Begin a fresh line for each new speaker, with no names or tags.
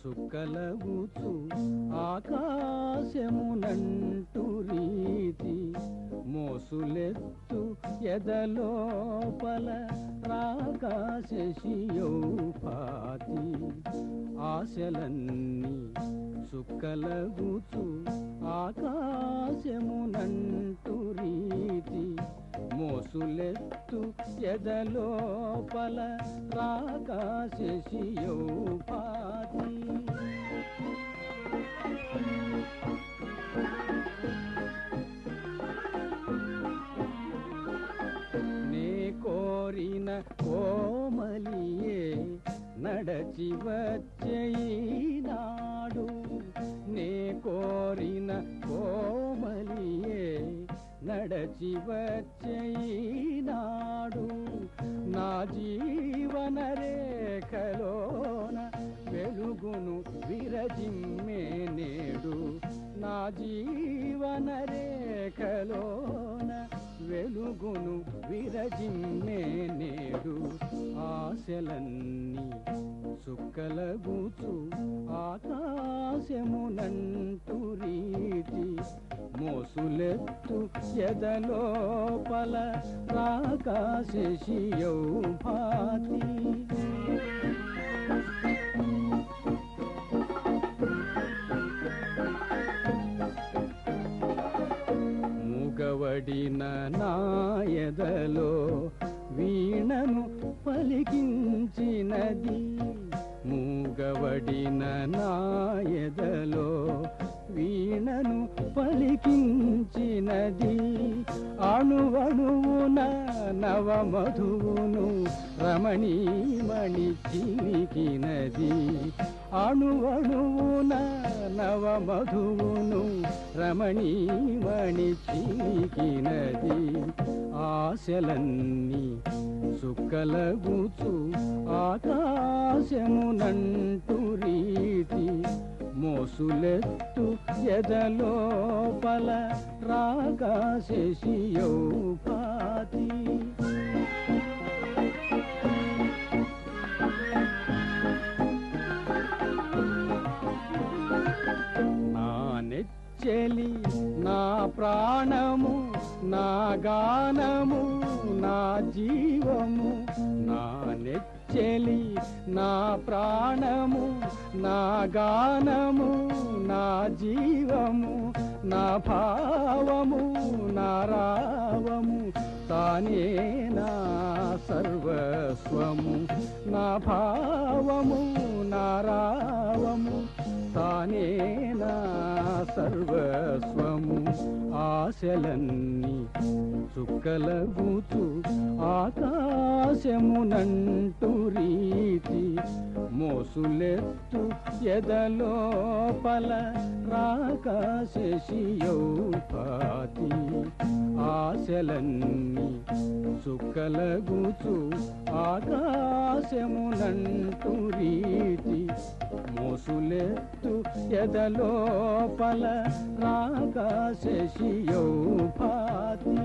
చుక్కలగుచు ఆకాశమునంటు రీతి మోసులెత్తు ఎదలోపల రాకాశశియౌ ఆశలన్నీ చుక్కలగుచు ఆకాశమునంటు రీతి మోసులెత్తు ఎదలోపల రాకాశశియౌ నే కోరిన కోమలియే నడచి వచ్చేనాడు నే కోరిన కోమలియే నడచి వచ్చే జిమ్మే నేడు. నా జీవన రేఖలోన వెలుగును విరజిమ్మే నేడు. ఆశలన్నీ సుక్కలగూచు ఆకాశమునంటు రీతి మోసులెత్తు ఎదలోపల రాకాశశియౌ భాతి. పడిన నాయదలో వీణను పలికించినది. పడిన నాయదలో వీణను పలికించినది. అణువణువున నవమధువును రమణీమణి చిలికినది. అణువణువున నవమధువును రమణీమణి చిలికినది. ఆశలన్నీ సుక్కలగుచు ఆకాశమునంటు రీతి మోసులెత్తు ఎదలోపల రాకాశశియౌ నా నెచ్చలి నా ప్రాణము నా గానము నా జీవము నా నెచ్చెలి నా ప్రాణము నా గానము నా జీవము నా భావము నా రావము తానే నా సర్వస్వము నా భావము నారావము తానే నా సర్వస్వము. ఆశలన్నీ చుక్కలగూచు ఆకాశమునంటు రీతి మోసులెత్తు ఎదలోపల రాకాశశియౌ పాతి ఆశలన్నీ చుక్కలగుచు ఆకాశమునంటు రీతి మోసులెత్తు ఎదలోపల రాకాశశియో భాతి